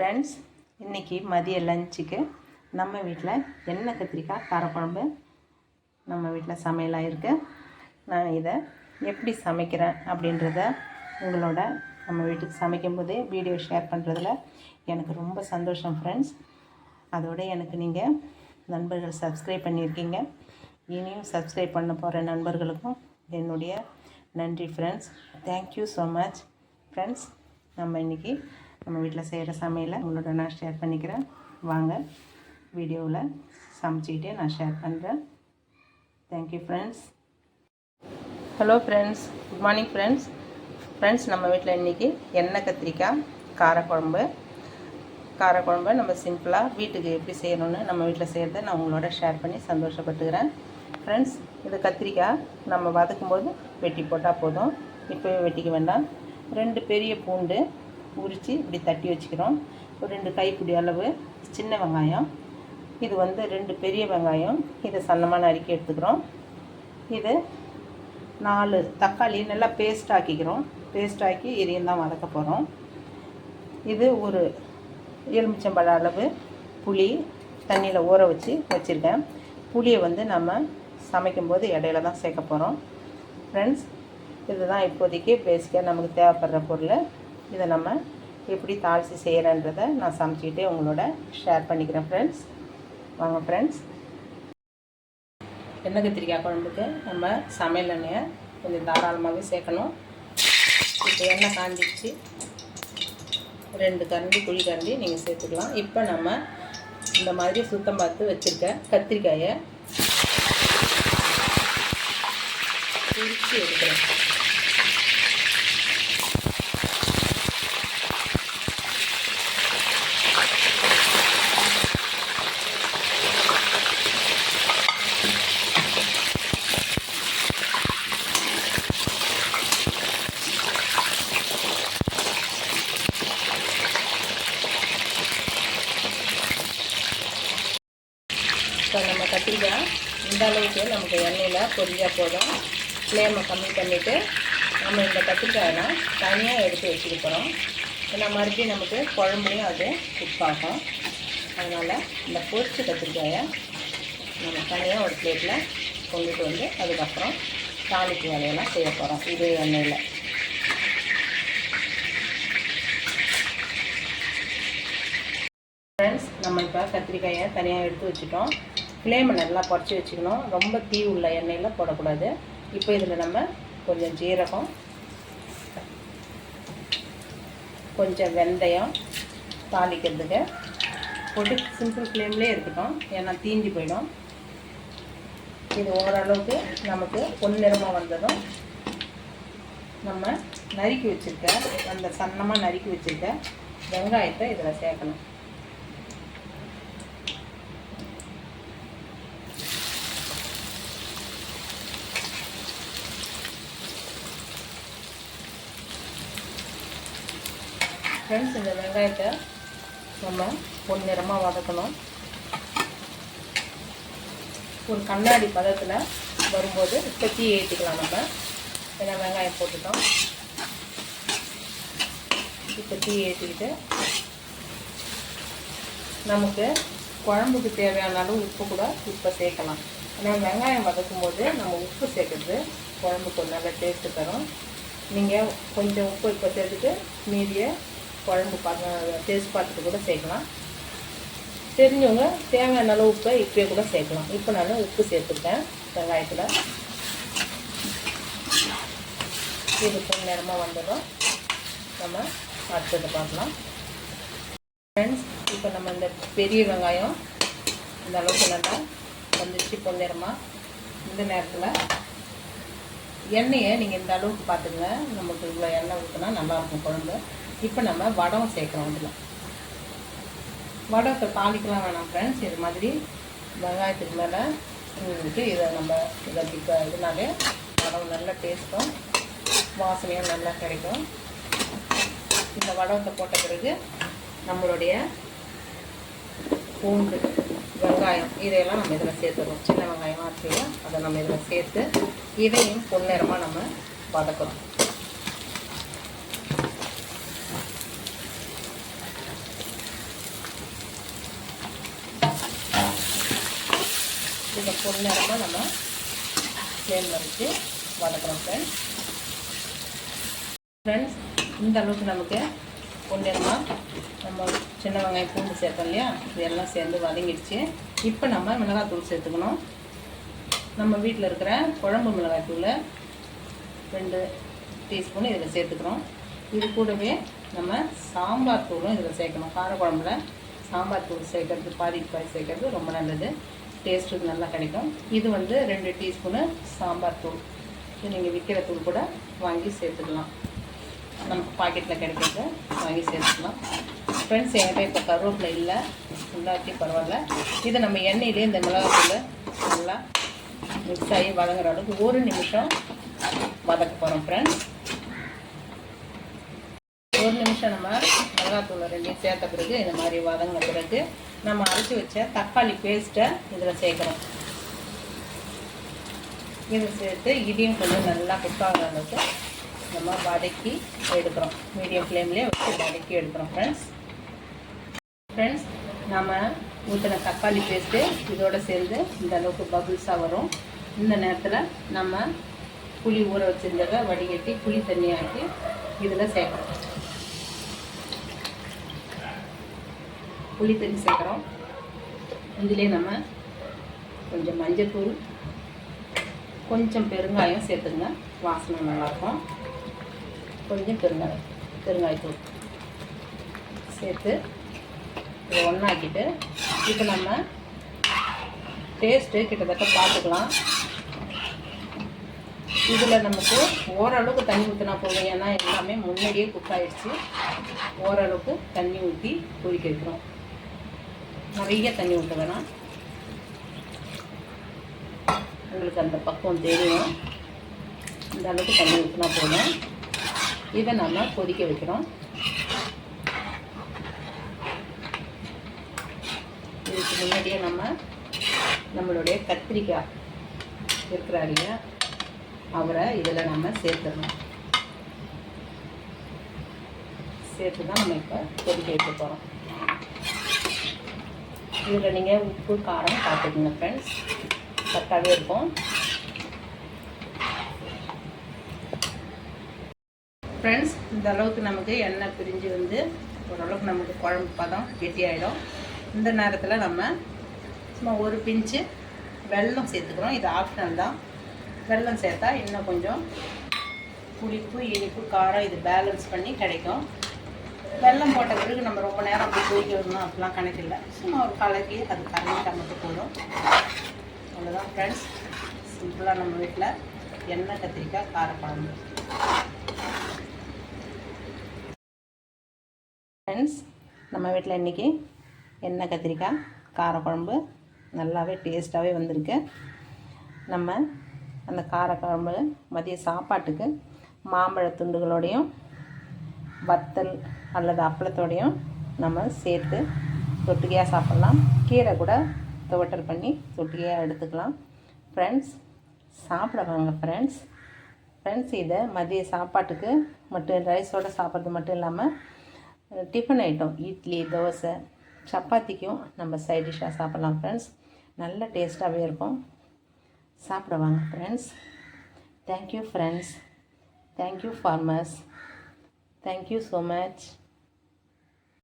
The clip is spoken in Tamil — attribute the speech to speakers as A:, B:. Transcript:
A: ஃப்ரெண்ட்ஸ் இன்றைக்கி மதிய லஞ்சுக்கு நம்ம வீட்டில் எண்ணெய் கத்திரிக்காய் காரக்குழம்பு நம்ம வீட்டில் சமையலாக இருக்குது நான் இதை எப்படி சமைக்கிறேன் அப்படின்றத உங்களோட நம்ம வீட்டுக்கு சமைக்கும்போதே வீடியோ ஷேர் பண்ணுறதுல எனக்கு ரொம்ப சந்தோஷம் ஃப்ரெண்ட்ஸ் அதோடு எனக்கு நீங்கள் நண்பர்கள் சப்ஸ்கிரைப் பண்ணியிருக்கீங்க. இனியும் சப்ஸ்கிரைப் பண்ண போகிற நண்பர்களுக்கும் என்னுடைய நன்றி friends thank you so much friends நம்ம இன்றைக்கி நம்ம வீட்டில் செய்கிற சமையலை உங்களோட நான் ஷேர் பண்ணிக்கிறேன். வாங்க வீடியோவில் சமைச்சிக்கிட்டே நான் ஷேர் பண்ணுறேன் thank you friends hello friends good morning friends friends நம்ம வீட்டில் இன்றைக்கி எண்ணெய் கத்திரிக்காய் காரக்குழம்பு. காரக்குழம்பை நம்ம சிம்பிளாக வீட்டுக்கு எப்படி செய்யணும்னு நம்ம வீட்டில் செய்கிறத நான் உங்களோட ஷேர் பண்ணி சந்தோஷப்பட்டுக்கிறேன். ஃப்ரெண்ட்ஸ் இது கத்திரிக்காய் நம்ம வதக்கும்போது வெட்டி போட்டால் போதும். இப்போவே வெட்டிக்க வேண்டாம். ரெண்டு பெரிய பூண்டு உரித்து இப்படி தட்டி வச்சுக்கிறோம். ஒரு ரெண்டு கைப்பிடி அளவு சின்ன வெங்காயம். இது வந்து ரெண்டு பெரிய வெங்காயம். இதை சன்னமான நறுக்கி எடுத்துக்கிறோம். இது நாலு தக்காளி நல்லா பேஸ்ட் ஆக்கிக்கிறோம். பேஸ்ட் ஆக்கி இதையும் தான் வதக்க போகிறோம் இது ஒரு எலுமிச்சம்பழ அளவு புளி தண்ணியில் ஊற வச்சு வச்சுருக்கேன். புளியை வந்து நம்ம சமைக்கும்போது இடையில தான் சேர்க்க போகிறோம் ஃப்ரெண்ட்ஸ் இதுதான் இப்போதைக்கு பேசிக்காக நமக்கு தேவைப்படுற பொருளை இதை நம்ம எப்படி தாளித்து செய்கிறேன்றதை நான் சமைச்சிக்கிட்டே உங்களோட ஷேர் பண்ணிக்கிறேன் ஃப்ரெண்ட்ஸ் வாங்க ஃப்ரெண்ட்ஸ் எண்ணெய் கத்திரிக்காய் குழம்புக்கு? நம்ம சமையல் எண்ணெயை கொஞ்சம் தாராளமாகவே சேர்க்கணும். இப்போ எண்ணெய் காஞ்சிடுச்சு ரெண்டு கரண்டி குழி கரண்டி நீங்கள் சேர்த்துக்கலாம். இப்போ நம்ம இந்த மாதிரி சுத்தம் பார்த்து வச்சுருக்க கத்திரிக்காயை பிரித்து எடுக்கிறேன் கத்திரிக்காய் இந்த அளவுக்கு நமக்கு எண்ணெயில் பொரிஞ்சா போதும். ஃப்ளேமை கம்மி பண்ணிவிட்டு நம்ம இந்த கத்திரிக்காயெல்லாம் தனியாக எடுத்து வச்சுருக்கிறோம். ஏன்னா மறுபடியும் நமக்கு குழம்புலையும் அது குப்பாகும் அதனால் இந்த பொரிச்ச கத்திரிக்காயை நம்ம தனியாக ஒரு பிளேட்டில் கொண்டுட்டு வந்து அதுக்கப்புறம் தாலிக்கு வேலையெல்லாம் செய்ய போகிறோம் இதே எண்ணெயில். ஃப்ரெண்ட்ஸ் நம்ம இப்போ கத்திரிக்காயை தனியாக எடுத்து வச்சுட்டோம். ஃப்ளேமை நல்லா குறைச்சி வச்சுக்கணும். ரொம்ப தீ உள்ள எண்ணெயில் போடக்கூடாது. இப்போ இதில் நம்ம கொஞ்சம் ஜீரகம் கொஞ்சம் வெந்தயம் தாளிக்கிறதுக்கு. போட்டு சிம்பிள் ஃப்ளேம்லேயே இருக்கட்டும் ஏன்னா தீஞ்சு போயிடும். இது ஓரளவுக்கு நமக்கு பொன்னிறமாக வந்ததும் நம்ம நறுக்கி வச்சுருக்க அந்த சன்னமாக நறுக்கி வச்சுருக்க வெங்காயத்தை இதில் சேர்க்கணும். ஃப்ரெண்ட்ஸ் இந்த வெங்காயத்தை நம்ம பொன்னிறமாக வதக்கணும். ஒரு கண்ணாடி பதத்தில் வரும்போது இப்போ தீ ஏற்றிக்கலாம் நம்ம. ஏன்னா வெங்காயம் போட்டுட்டோம். இப்போ தீ ஏற்றிக்கிட்டு நமக்கு குழம்புக்கு தேவையான அளவு உப்பு கூட இப்போ சேர்க்கலாம். ஆனால் வெங்காயம் வதக்கும் போது நம்ம உப்பு சேர்க்குறது குழம்புக்கு ஒரு நல்ல டேஸ்ட்டு தரும். நீங்கள் கொஞ்சம் உப்பு இப்போ சேர்த்துட்டு மீதியை குழம்பு பார்த்து டேஸ்ட் பார்த்துட்டு கூட சேர்க்கலாம். தெரிஞ்சவங்க தேவையான அளவு உப்பை இப்போயே கூட சேர்க்கலாம். இப்போ நான் உப்பு சேர்த்துருக்கேன் வெங்காயத்தில். இது கொஞ்சம் நேரமாக வந்துடும் நம்ம அடுத்தது பார்க்கலாம். ஃப்ரெண்ட்ஸ் இப்போ நம்ம இந்த பெரிய வெங்காயம் இந்த அளவுக்கு நல்லா வந்துச்சு நேரமாக இந்த நேரத்தில் எண்ணெயை நீங்கள் இந்த அளவுக்கு பார்த்துங்க நமக்கு இவ்வளோ எண்ணெய் ஊற்றினா நல்லாயிருக்கும் குழம்பு. இப்போ நம்ம வடம் சேர்க்குறோம் இதில். வடத்தை தாளிக்கலாம் வேணாம் ஃப்ரெண்ட்ஸ் இது மாதிரி வெங்காயத்துக்கு மேலே இதை நம்ம இதை இப்போ இதனாலே வடம் நல்ல டேஸ்ட்டும் வாசனையும் நல்லா கிடைக்கும். இந்த வடத்தை போட்ட பிறகு நம்மளுடைய பூண்டு வெங்காயம் இதையெல்லாம் நம்ம இதில் சேர்த்துறோம் சின்ன வெங்காயமாக ஆச்சுல அதை நம்ம இதில் சேர்த்து இதையும் பொன்னிறமாக நம்ம வதக்குறோம். இந்த பொன்னிறமாக நம்ம ஃப்ளேமில் வச்சு வதக்குறோம் ஃப்ரெண்ட்ஸ் ஃப்ரெண்ட்ஸ் இந்த அளவுக்கு நமக்கு பொன்னிறமாக நம்ம சின்ன வெங்காயம் பூண்டு சேர்த்தோம் இல்லையா? இது எல்லாம் சேர்ந்து வதங்கிடுச்சு. இப்போ நம்ம மிளகாத்தூள் சேர்த்துக்கணும். நம்ம வீட்டில் இருக்கிற குழம்பு மிளகாய்த்தூள் ரெண்டு டீஸ்பூன் இதில் சேர்த்துக்கிறோம் இது கூடவே நம்ம சாம்பார் தூளும் இதில் சேர்க்கணும். காரக்குழம்புல சாம்பார் தூள் சேர்க்கறது பாதி பாதி சேர்க்கறது ரொம்ப நல்லது. டேஸ்ட்டு நல்லா கிடைக்கும். இது வந்து ரெண்டு டீஸ்பூனு சாம்பார் தூள். இது நீங்கள் விற்கிற தூள் கூட வாங்கி சேர்த்துக்கலாம். நமக்கு பாக்கெட்டில் கிடைக்கிறது வாங்கி சேர்த்துக்கலாம். ஃப்ரெண்ட்ஸ் என்கிட்ட இப்போ கருவேப்பிலை இல்லை. இல்லாட்டி பரவாயில்ல. இதை நம்ம எண்ணெயிலே இந்த மிளகாத்தூள் நல்லா மிக்ஸ் ஆகி வதங்குற அளவுக்கு ஒரு நிமிஷம் வதக்க போகிறோம் ஃப்ரெண்ட்ஸ் ஒரு நிமிஷம் நம்ம மிளகாத்தூள் ரெண்டையும் சேர்த்த பிறகு இந்த மாதிரி வதங்கின பிறகு நம்ம அரைச்சி வச்ச தக்காளி பேஸ்ட்டை இதில் சேர்க்குறோம். இதை சேர்த்து இதையும் கொஞ்சம் நல்லா குக் ஆகிற அளவுக்கு நம்ம வதக்கி எடுக்கிறோம். மீடியம் ஃப்ளேம்லேயே வச்சு வதக்கி எடுக்கிறோம் ஃப்ரெண்ட்ஸ் ஃப்ரெண்ட்ஸ் நம்ம ஊற்றின தக்காளி பேஸ்ட்டு இதோடு சேர்ந்து இந்த அளவுக்கு பபுள்ஸாக வரும். இந்த நேரத்தில் நம்ம புளி ஊற வச்சுருந்ததை வடிகட்டி புளி தண்ணியாக்கி இதில் சேர்க்குறோம். புளி தண்ணி சேர்க்குறோம். இதிலே நம்ம கொஞ்சம் மஞ்சள்தூள் கொஞ்சம் பெருங்காயம் சேர்த்துங்க வாசனை நல்லாயிருக்கும். கொஞ்சம் பெருங்காயம் பெருங்காயத்தூள் சேர்த்து இதை ஒன்றாக்கிட்டு இப்போ நம்ம டேஸ்ட்டு கிட்டத்தட்ட பார்த்துக்கலாம். இதில் நமக்கு ஓரளவுக்கு தண்ணி ஊற்றினா போதும். ஏன்னா எல்லாமே முன்னாடியே குக் ஆகிடுச்சு ஓரளவுக்கு தண்ணி ஊற்றி கொதிக்க வைக்கிறோம். நிறைய தண்ணி ஊற்ற வேணாம். உங்களுக்கு அந்த பக்குவம் தெரியும். இந்த அளவுக்கு தண்ணி ஊற்றினா போதும். இதை நம்ம கொதிக்க வைக்கிறோம். இதுக்கு முன்னாடியே நம்ம நம்மளுடைய கத்திரிக்காய் இருக்கிறார் அவரை இதில் நம்ம சேர்த்துடணும். சேர்த்து தான் நம்ம இப்போ கொதிக்க வைக்க போகிறோம் இதில் நீங்கள் உப்பு காரம் பார்த்துக்குங்க ஃப்ரெண்ட்ஸ் கரெக்டாகவே இருக்கும். ஃப்ரெண்ட்ஸ் இந்த அளவுக்கு நமக்கு எண்ணெய் பிரிஞ்சு வந்து ஓரளவுக்கு நமக்கு குழம்பு பதம் கெட்டியாயிடும் இந்த நேரத்தில் நம்ம சும்மா ஒரு பிஞ்சு வெல்லம் சேர்த்துக்கிறோம் இது ஆப்ஷனல் தான். வெல்லம் சேர்த்தா இன்னும் கொஞ்சம் புளிப்பு இனிப்பு காரம் இது பேலன்ஸ் பண்ணி கிடைக்கும். வெல்லம் போட்ட பிறகு நம்ம ரொம்ப நேரம் அப்படி தூக்கி விடணும் அப்படிலாம் கணக்கில்லை சும்மா ஒரு கலக்கி அது கலந்துட்டா மட்டும் போதும். அவ்வளோதான் ஃப்ரெண்ட்ஸ் சிம்பிளாக நம்ம வீட்டில் எண்ணெய் கத்திரிக்காய் காரக்குழம்பு. ஃப்ரெண்ட்ஸ் நம்ம வீட்டில் இன்றைக்கி எண்ணெய் கத்திரிக்காய் காரக்குழம்பு நல்லாவே டேஸ்ட்டாகவே வந்திருக்கு. நம்ம அந்த காரக்குழம்பு மதிய சாப்பாட்டுக்கு மாம்பழ துண்டுகளோடையும் வத்தல் அல்லது அப்பளத்தோடையும் நம்ம சேர்த்து தொட்டுக்கையாக சாப்பிட்லாம். கீரை கூட துவட்டல் பண்ணி தொட்டுக்கையாக எடுத்துக்கலாம். ஃப்ரெண்ட்ஸ் சாப்பிட வாங்க ஃப்ரெண்ட்ஸ் ஃப்ரெண்ட்ஸ் இதை மதிய சாப்பாட்டுக்கு மட்டும் ரைஸோடு சாப்பிட்றது மட்டும் இல்லாமல் டிஃபன் ஐட்டம் இட்லி தோசை சப்பாத்திக்கும் நம்ம சைட் டிஷ்ஷாக சாப்பிட்லாம் ஃப்ரெண்ட்ஸ் நல்ல டேஸ்ட்டாகவே இருக்கும். சாப்பிட வாங்க friends thank you friends thank you farmers thank you so much